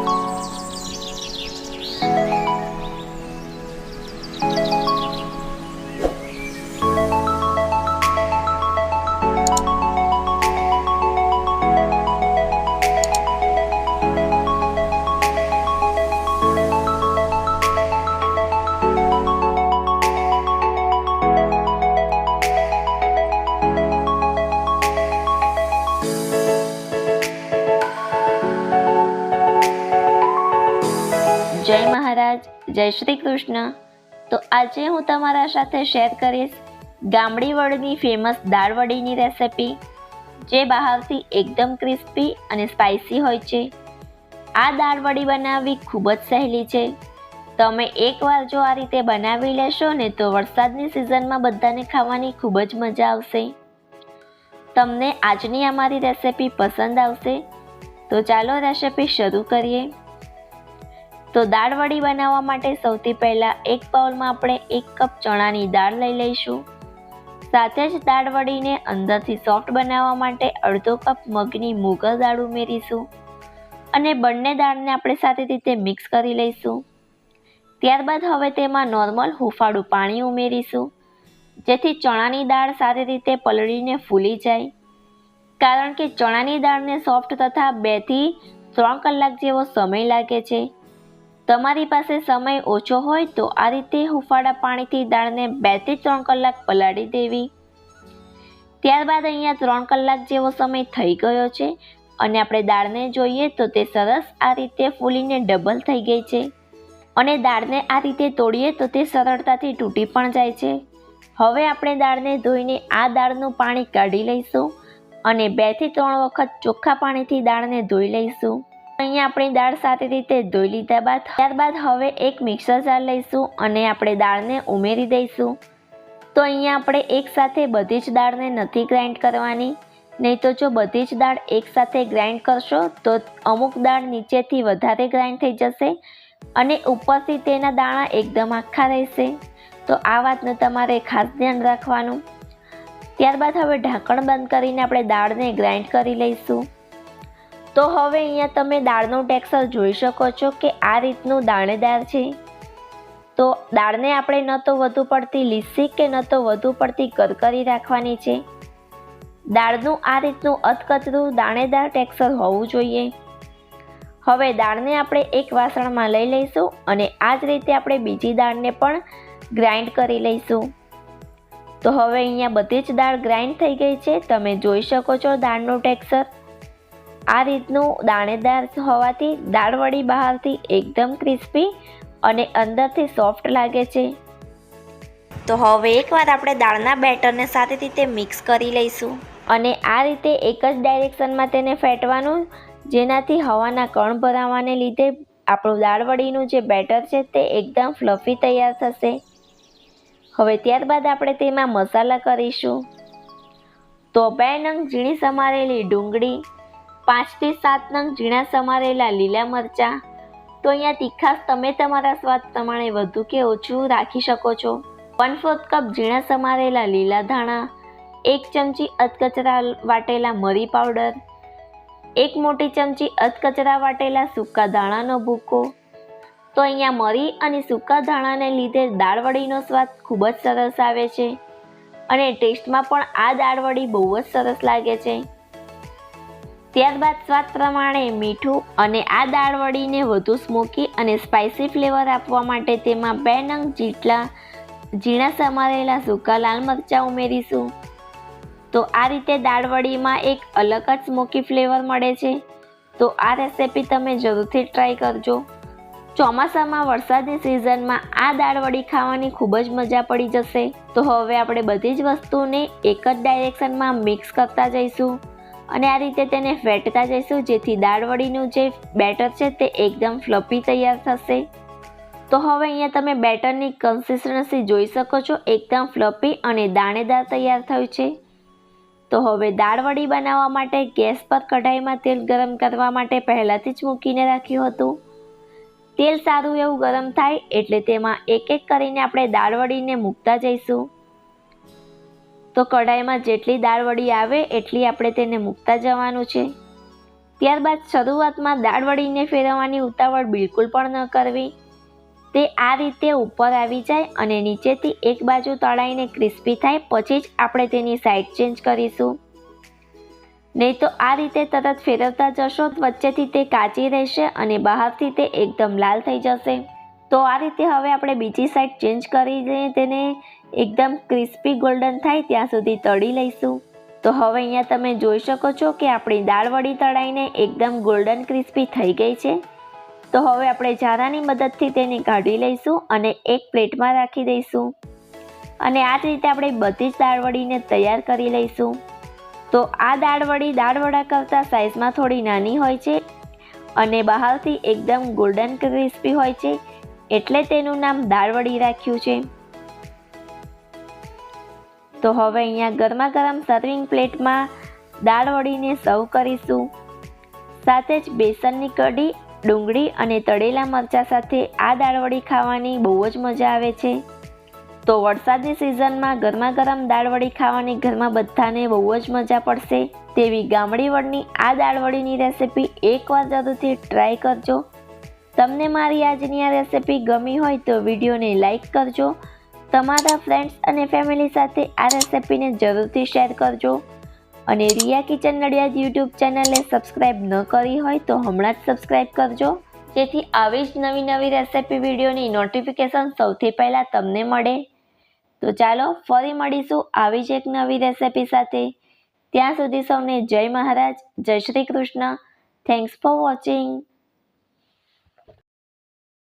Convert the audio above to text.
જય જય શ્રી કૃષ્ણ. તો આજે હું તમારા સાથે શેર કરીશ ગામડી વડની ફેમસ દાળ વડીની રેસિપી જે બહારથી એકદમ ક્રિસ્પી અને સ્પાઇસી હોય છે. આ દાળ વડી બનાવવી ખૂબ જ સહેલી છે. તમે એકવાર જો આ રીતે બનાવી લેશો ને તો વરસાદની સિઝનમાં બધાને ખાવાની ખૂબ જ મજા આવશે. તમને આજની અમારી રેસિપી પસંદ આવશે? તો ચાલો રેસિપી શરૂ કરીએ. તો દાળ વડી બનાવવા માટે સૌથી પહેલાં એક બાઉલમાં આપણે એક કપ ચણાની દાળ લઈ લઈશું. સાથે જ દાળ વડીને અંદરથી સોફ્ટ બનાવવા માટે અડધો કપ મગની મુગર દાળ ઉમેરીશું અને બંને દાળને આપણે સારી રીતે મિક્સ કરી લઈશું. ત્યારબાદ હવે તેમાં નોર્મલ હુંફાળું પાણી ઉમેરીશું, જેથી ચણાની દાળ સારી રીતે પલળીને ફૂલી જાય. કારણ કે ચણાની દાળને સોફ્ટ તથા બેથી ત્રણ કલાક જેવો સમય લાગે છે. તમારી પાસે સમય ઓછો હોય તો આ રીતે હુફાળા પાણીથી દાળને બેથી ત્રણ કલાક પલાળી દેવી. ત્યારબાદ અહીંયા ત્રણ કલાક જેવો સમય થઈ ગયો છે અને આપણે દાળને જોઈએ તો તે સરસ આ રીતે ફૂલીને ડબલ થઈ ગઈ છે. અને દાળને આ રીતે તોડીએ તો તે સરળતાથી તૂટી પણ જાય છે. હવે આપણે દાળને ધોઈને આ દાળનું પાણી કાઢી લઈશું અને બેથી ત્રણ વખત ચોખ્ખા પાણીથી દાળને ધોઈ લઈશું. અહીંયા આપણી દાળ સારી રીતે ધોઈ લીધા બાદ, ત્યારબાદ હવે એક મિક્સર જાર લઈશું અને આપણે દાળને ઉમેરી દઈશું. તો અહીંયા આપણે એકસાથે બધી જ દાળને નથી ગ્રાઇન્ડ કરવાની. નહીં તો જો બધી જ દાળ એકસાથે ગ્રાઇન્ડ કરશો, તો અમુક દાળ નીચેથી વધારે ગ્રાઇન્ડ થઈ જશે અને ઉપરથી તેના દાણા એકદમ આખા રહેશે. તો આ વાતનું તમારે ખાસ ધ્યાન રાખવાનું. ત્યારબાદ હવે ઢાંકણ બંધ કરીને આપણે દાળને ગ્રાઇન્ડ કરી લઈશું. તો હવે અહીંયા તમે દાળનું ટેક્સચર જોઈ શકો છો કે આ રીતનું દાણેદાર છે. તો દાળને આપણે ન તો વધુ પડતી લીસી કે ન તો વધુ પડતી કરકરી રાખવાની છે. દાળનું આ રીતનું અધકચરું દાણેદાર ટેક્સચર હોવું જોઈએ. હવે દાળને આપણે એક વાસણમાં લઈ લઈશું અને આ જ રીતે આપણે બીજી દાળને પણ ગ્રાઇન્ડ કરી લઈશું. તો હવે અહીંયા બધી જ દાળ ગ્રાઇન્ડ થઈ ગઈ છે. તમે જોઈ શકો છો દાળનું ટેક્સચર આ રીતનું દાણેદાર હોવાથી દાળ વડી બહારથી એકદમ ક્રિસ્પી અને અંદરથી સોફ્ટ લાગે છે. તો હવે એકવાર આપણે દાળના બેટરને સારી રીતે મિક્સ કરી લઈશું. અને આ રીતે એક જ ડાયરેક્શનમાં તેને ફેટવાનું જેનાથી હવાના કણ ભરાવાને લીધે આપણું દાળ વડીનું જે બેટર છે તે એકદમ ફ્લફી તૈયાર થશે. હવે ત્યારબાદ આપણે તેમાં મસાલા કરીશું. તો બે નંગ ઝીણી સમારેલી ડુંગળી પાંચથી સાત નંગ ઝીણા સમારેલા લીલા મરચાં. તો અહીંયા તીખાસ તમે તમારા સ્વાદ પ્રમાણે વધુ કે ઓછું રાખી શકો છો. વન ફોર્થ કપ ઝીણા સમારેલા લીલા ધાણા, એક ચમચી અધકચરા વાટેલા મરી પાવડર, એક મોટી ચમચી અધકચરા વાટેલા સૂકા ધાણાનો ભૂકો. તો અહીંયા મરી અને સૂકા ધાણાને લીધે દાળવડીનો સ્વાદ ખૂબ જ સરસ આવે છે. અને ટેસ્ટમાં પણ આ દાળવડી બહુ જ સરસ લાગે છે. ત્યારબાદ સ્વાદ પ્રમાણે મીઠું અને આ દાળવડીને વધુ સ્મોકી અને સ્પાઇસી ફ્લેવર આપવા માટે તેમાં બે નંગ જેટલા ઝીણા સમારેલા સૂકા લાલ મરચાં ઉમેરીશું. તો આ રીતે દાળવડીમાં એક અલગ જ સ્મોકી ફ્લેવર મળે છે. તો આ રેસેપી તમે જરૂરથી ટ્રાય કરજો. ચોમાસામાં વરસાદની સિઝનમાં આ દાળવડી ખાવાની ખૂબ જ મજા પડી જશે. તો હવે આપણે બધી જ વસ્તુને એક જ ડાયરેક્શનમાં મિક્સ કરતા જઈશું. અને આ રીતે તેને ફેટતા જઈશું, જેથી દાળવડીનું જે બેટર છે તે એકદમ ફ્લપી તૈયાર થશે. તો હવે અહીંયા તમે બેટરની કન્સિસ્ટન્સી જોઈ શકો છો, એકદમ ફ્લપી અને દાણેદાર તૈયાર થયું છે. તો હવે દાળવડી બનાવવા માટે ગેસ પર કઢાઈમાં તેલ ગરમ કરવા માટે પહેલાંથી જ મૂકીને રાખ્યું હતું. તેલ સારું એવું ગરમ થાય એટલે તેમાં એક એક કરીને આપણે દાળવડીને મૂકતા જઈશું. તો કઢાઈમાં જેટલી દાળવડી આવે, એટલી આપણે તેને મૂકતા જવાનું છે. ત્યારબાદ શરૂઆતમાં દાળ વડીને ફેરવવાની ઉતાવળ બિલકુલ પણ ન કરવી. તે આ રીતે ઉપર આવી જાય અને નીચેથી એક બાજુ તળાઈને ક્રિસ્પી થાય, પછી જ આપણે તેની સાઈડ ચેન્જ કરીશું. નહીં તો આ રીતે તરત ફેરવતા જશો, વચ્ચેથી તે કાચી રહેશે અને બહારથી તે એકદમ લાલ થઈ જશે. તો આ રીતે હવે આપણે બીજી સાઈડ ચેન્જ કરીને તેને એકદમ ક્રિસ્પી ગોલ્ડન થાય ત્યાં સુધી તળી લઈશું. તો હવે અહીંયા તમે જોઈ શકો છો કે આપણી દાળ વડી તળાઈને એકદમ ગોલ્ડન ક્રિસ્પી થઈ ગઈ છે. તો હવે આપણે ઝારાની મદદથી તેને કાઢી લઈશું અને એક પ્લેટમાં રાખી દઈશું. અને આ જ રીતે આપણે બધી જ દાળ વડીને તૈયાર કરી લઈશું. તો આ દાળ વડી દાળ વડા કરતાં સાઇઝમાં થોડી નાની હોય છે અને બહારથી એકદમ ગોલ્ડન ક્રિસ્પી હોય છે. એટલે તેનું નામ દાળ વડી રાખ્યું છે. તો હવે અહીંયા ગરમા ગરમ સર્વિંગ પ્લેટમાં દાળ વડીને સર્વ કરીશું. સાથે જ બેસનની કઢી, ડુંગળી અને તળેલા મરચાં સાથે આ દાળ વડી ખાવાની બહુ જ મજા આવે છે. તો વરસાદની સિઝનમાં ગરમા ગરમ દાળવડી ખાવાની ઘરમાં બધાને બહુ જ મજા પડશે. તેવી ગામડી વડની આ દાળવડીની રેસિપી એકવાર જરૂરથી ટ્રાય કરજો. તમને મારી આજની આ રેસિપી ગમી હોય તો વિડીયોને લાઇક કરજો. તમારા ફ્રેન્ડ્સ અને ફેમિલી સાથે આ રેસિપીને જરૂરથી શેર કરજો. અને રિયા કિચન નડિયાદ યુટ્યુબ ચેનલને સબસ્ક્રાઈબ ન કરી હોય તો હમણાં જ સબસ્ક્રાઈબ કરજો. જેથી આવી જ નવી નવી રેસિપી વિડીયોની નોટિફિકેશન સૌથી પહેલાં તમને મળે. તો ચાલો ફરી મળીશું આવી જ એક નવી રેસિપી સાથે. ત્યાં સુધી સૌને જય મહારાજ, જય Shri Krishna. Thanks for watching